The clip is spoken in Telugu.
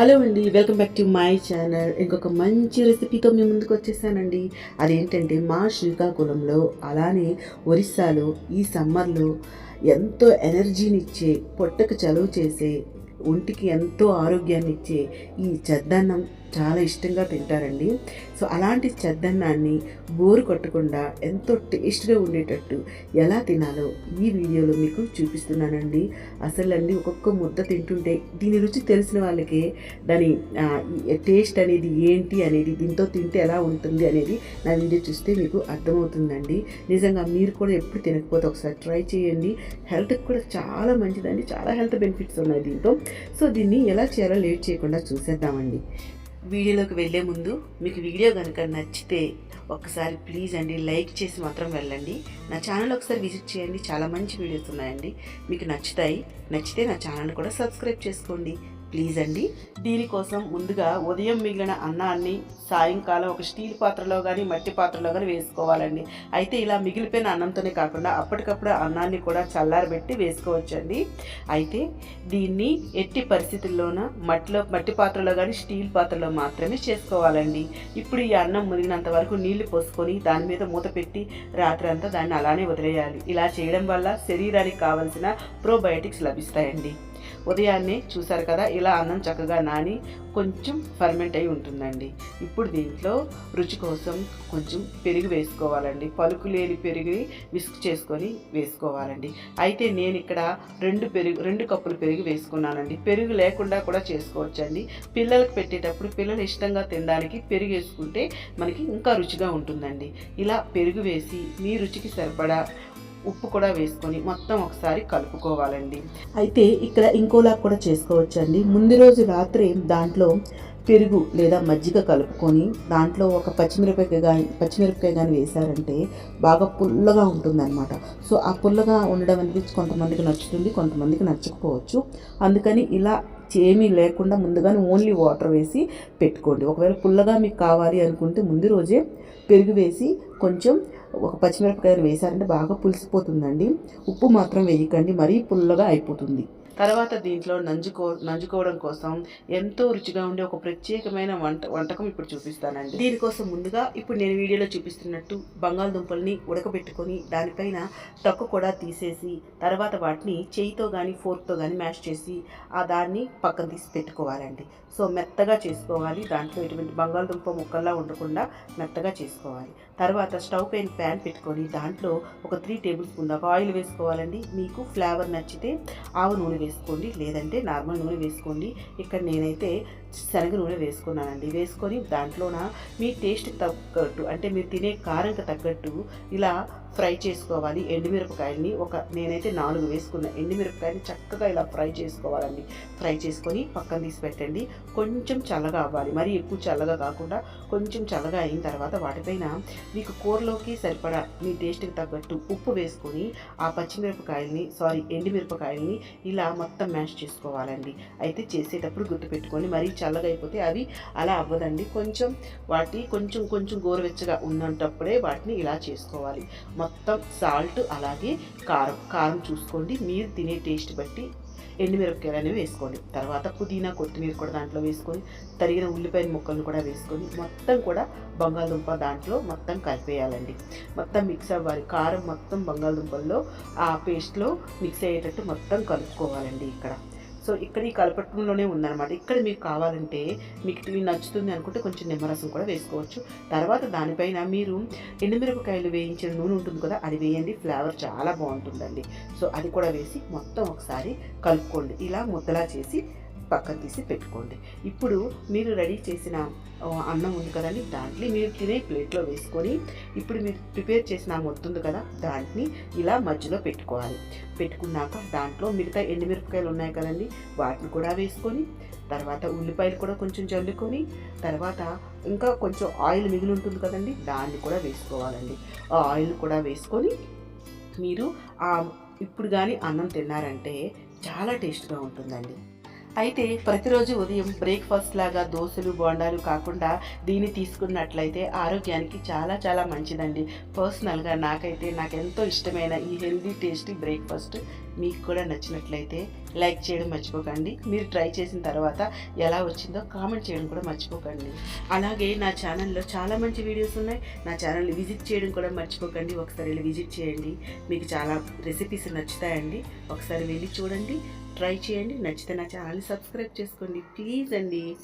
హలో అండి welcome back to my channel. ఇంకొక మంచి రెసిపీతో మీ ముందుకు వచ్చేసానండి. అదేంటంటే మా శ్రీకాకుళంలో అలానే ఒరిస్సాలో ఈ సమ్మర్లో ఎంతో ఎనర్జీనిచ్చే పొట్టకు చలువ చేసే ఒంటికి ఎంతో ఆరోగ్యాన్ని ఇచ్చే ఈ చద్దన్నం చాలా ఇష్టంగా తింటారండి. సో అలాంటి చద్దన్నాన్ని బోరు కొట్టకుండా ఎంతో టేస్ట్గా ఉండేటట్టు ఎలా తినాలో ఈ వీడియోలో మీకు చూపిస్తున్నానండి. అసలు అండి ఒక్కొక్క ముద్ద తింటుంటే దీని రుచి తెలిసిన వాళ్ళకి దాని టేస్ట్ అనేది ఏంటి అనేది దీంతో తింటే ఎలా ఉంటుంది అనేది నా వీడియో చూస్తే మీకు అర్థమవుతుందండి. నిజంగా మీరు కూడా ఎప్పుడు తినకపోతే ఒకసారి ట్రై చేయండి. హెల్త్కి కూడా చాలా మంచిదండి. చాలా హెల్త్ బెనిఫిట్స్ ఉన్నాయి దీంతో. సో దీన్ని ఎలా చేయాలో లేట్ చేయకుండా చూసేద్దామండి. వీడియోలోకి వెళ్ళే ముందు మీకు వీడియో కనుక నచ్చితే ఒకసారి ప్లీజ్ అండి లైక్ చేసి మాత్రం వెళ్ళండి. నా ఛానల్ ఒకసారి విజిట్ చేయండి. చాలా మంచి వీడియోస్ ఉన్నాయండి. మీకు నచ్చుతాయి. నచ్చితే నా ఛానల్ కూడా సబ్స్క్రైబ్ చేసుకోండి. ప్లీజ్ అండి దీనికోసం ముందుగా ఉదయం మిగిలిన అన్నాన్ని సాయంకాలం ఒక స్టీల్ పాత్రలో కానీ మట్టి పాత్రలో కానీ వేసుకోవాలండి. అయితే ఇలా మిగిలిపోయిన అన్నంతోనే కాకుండా అప్పటికప్పుడు అన్నాన్ని కూడా చల్లారబెట్టి వేసుకోవచ్చండి. అయితే దీన్ని ఎట్టి పరిస్థితుల్లోన మట్టిలో మట్టి పాత్రలో కానీ స్టీల్ పాత్రలో మాత్రమే చేసుకోవాలండి. ఇప్పుడు ఈ అన్నం మునిగినంత వరకు నీళ్ళు పోసుకొని దాని మీద మూత పెట్టి రాత్రి అంతా దాన్ని అలానే వదిలేయాలి. ఇలా చేయడం వల్ల శరీరానికి కావలసిన ప్రోబయోటిక్స్ లభిస్తాయండి. ఉదయాన్నే చూసారు కదా ఇలా అన్నం చక్కగా నాని కొంచెం ఫర్మెంట్ అయి ఉంటుందండి. ఇప్పుడు దీంట్లో రుచి కోసం కొంచెం పెరుగు వేసుకోవాలండి. పలుకు లేని పెరుగు విస్క్ చేసుకొని వేసుకోవాలండి. అయితే నేను ఇక్కడ రెండు పెరుగు రెండు కప్పులు పెరుగు వేసుకున్నానండి. పెరుగు లేకుండా కూడా చేసుకోవచ్చండి. పిల్లలకు పెట్టేటప్పుడు పిల్లలు ఇష్టంగా తినడానికి పెరుగు వేసుకుంటే మనకి ఇంకా రుచిగా ఉంటుందండి. ఇలా పెరుగు వేసి మీ రుచికి సరిపడా ఉప్పు కూడా వేసుకొని మొత్తం ఒకసారి కలుపుకోవాలండి. అయితే ఇక్కడ ఇంకోలా కూడా చేసుకోవచ్చండి. ముందు రోజు రాత్రి దాంట్లో పెరుగు లేదా మజ్జిగ కలుపుకొని దాంట్లో ఒక పచ్చిమిరపకాయ కానీ పచ్చిమిరపకాయ కానీ వేశారంటే బాగా పుల్లగా ఉంటుందన్నమాట. సో ఆ పుల్లగా ఉండడం అనేది కొంతమందికి నచ్చుతుంది కొంతమందికి నచ్చకపోవచ్చు. అందుకని ఇలా ఏమీ లేకుండా ముందుగానే ఓన్లీ వాటర్ వేసి పెట్టుకోండి. ఒకవేళ పుల్లగా మీకు కావాలి అనుకుంటే ముందు రోజే పెరుగు వేసి కొంచెం ఒక పచ్చిమిరపకాయలు వేసారంటే బాగా పులిసిపోతుందండి. ఉప్పు మాత్రం వేయకండి మరీ పుల్లగా అయిపోతుంది. తర్వాత దీంట్లో నంజుకో నంజుకోవడం కోసం ఎంతో రుచిగా ఉండే ఒక ప్రత్యేకమైన వంట వంటకం ఇప్పుడు చూపిస్తానండి. దీనికోసం ముందుగా ఇప్పుడు నేను వీడియోలో చూపిస్తున్నట్టు బంగాళదుంపల్ని ఉడకబెట్టుకొని దానిపైన తొక్క కూడా తీసేసి తర్వాత వాటిని చేయితో కానీ ఫోర్క్తో కానీ మ్యాష్ చేసి ఆ దాన్ని పక్కన తీసి పెట్టుకోవాలండి. సో మెత్తగా చేసుకోవాలి. దాంట్లో ఎటువంటి బంగాళదుంప ముక్కల్లా ఉండకుండా మెత్తగా చేసుకోవాలి. తర్వాత స్టవ్ పైన ప్యాన్ పెట్టుకొని దాంట్లో ఒక త్రీ టేబుల్ స్పూన్ దాకా ఆయిల్ వేసుకోవాలండి. మీకు ఫ్లేవర్ నచ్చితే ఆవు నూనె వేసుకోండి లేదంటే నార్మల్ నూనె వేసుకోండి. ఇక్కడ నేనైతే శనగ నూనె వేసుకున్నానండి. వేసుకొని దాంట్లోన మీ టేస్ట్ తగ్గట్టు అంటే మీరు తినే కారంకి తగ్గట్టు ఇలా ఫ్రై చేసుకోవాలి. ఎండుమిరపకాయల్ని ఒక నేనైతే నాలుగు వేసుకున్న ఎండుమిరపకాయని చక్కగా ఇలా ఫ్రై చేసుకోవాలండి. ఫ్రై చేసుకొని పక్కన తీసి పెట్టండి. కొంచెం చల్లగా అవ్వాలి. మరీ ఎక్కువ చల్లగా కాకుండా కొంచెం చల్లగా అయిన తర్వాత వాటిపైన మీకు కూరలోకి సరిపడా మీ టేస్ట్కి తగ్గట్టు ఉప్పు వేసుకొని ఆ పచ్చిమిరపకాయల్ని సారీ ఎండుమిరపకాయల్ని ఇలా మొత్తం మ్యాష్ చేసుకోవాలండి. అయితే చేసేటప్పుడు గుర్తుపెట్టుకొని మరీ చల్లగైపోతే అవి అలా అవ్వదండి. కొంచెం వాటి కొంచెం కొంచెం గోరువెచ్చగా ఉన్నప్పుడే వాటిని ఇలా చేసుకోవాలి. మొత్తం సాల్ట్ అలాగే కారం కారం చూసుకోండి. మీరు తినే టేస్ట్ బట్టి ఎండుమిరపకాయలు అనేవి వేసుకోండి. తర్వాత పుదీనా కొత్తిమీర కూడా దాంట్లో వేసుకొని తరిగిన ఉల్లిపాయ ముక్కలను కూడా వేసుకొని మొత్తం కూడా బంగాళదుంప దాంట్లో మొత్తం కలిపేయాలండి. మొత్తం మిక్స్ అవ్వాలి. కారం మొత్తం బంగాళదుంపల్లో ఆ పేస్ట్లో మిక్స్ అయ్యేటట్టు మొత్తం కలుపుకోవాలండి ఇక్కడ. సో ఇక్కడ ఈ కలపటంలోనే ఉందన్నమాట. ఇక్కడ మీకు కావాలంటే మీకు ఇవి నచ్చుతుంది అనుకుంటే కొంచెం నిమ్మరసం కూడా వేసుకోవచ్చు. తర్వాత దానిపైన మీరు ఎండుమిరపకాయలు వేయించిన నూనె ఉంటుంది కదా అది వేయండి. ఫ్లేవర్ చాలా బాగుంటుందండి. సో అది కూడా వేసి మొత్తం ఒకసారి కలుపుకోండి. ఇలా ముద్దలా చేసి పక్కన తీసి పెట్టుకోండి. ఇప్పుడు మీరు రెడీ చేసిన అన్నం ఉంది కదండి దాంట్లో మీరు తినే ప్లేట్లో వేసుకొని ఇప్పుడు మీరు ప్రిపేర్ చేసిన మొత్తుంది కదా దాంట్ని ఇలా మధ్యలో పెట్టుకోవాలి. పెట్టుకున్నాక దాంట్లో మిగతా ఎండుమిరపకాయలు ఉన్నాయి కదండి వాటిని కూడా వేసుకొని తర్వాత ఉల్లిపాయలు కూడా కొంచెం జల్లుకొని తర్వాత ఇంకా కొంచెం ఆయిల్ మిగిలి ఉంటుంది కదండి దాన్ని కూడా వేసుకోవాలండి. ఆ ఆయిల్ కూడా వేసుకొని మీరు ఇప్పుడు కానీ అన్నం తిన్నారంటే చాలా టేస్ట్గా ఉంటుందండి. అయితే ప్రతిరోజు ఉదయం బ్రేక్ఫాస్ట్ లాగా దోశలు బోండాలు కాకుండా దీన్ని తీసుకున్నట్లయితే ఆరోగ్యానికి చాలా చాలా మంచిదండి. పర్సనల్గా నాకైతే నాకు ఎంతో ఇష్టమైన ఈ హెల్దీ టేస్టీ బ్రేక్ఫాస్ట్ మీకు కూడా నచ్చినట్లయితే లైక్ చేయడం మర్చిపోకండి. మీరు ట్రై చేసిన తర్వాత ఎలా వచ్చిందో కామెంట్ చేయడం కూడా మర్చిపోకండి. అలాగే నా ఛానల్లో చాలా మంచి వీడియోస్ ఉన్నాయి. నా ఛానల్ని విజిట్ చేయడం కూడా మర్చిపోకండి. ఒకసారి వెళ్ళి విజిట్ చేయండి. మీకు చాలా రెసిపీస్ నచ్చుతాయండి. ఒకసారి వెళ్ళి చూడండి. ట్రై చేయండి. నచ్చితే నా ఛానల్ని సబ్స్క్రైబ్ చేసుకోండి. ప్లీజ్ అండి.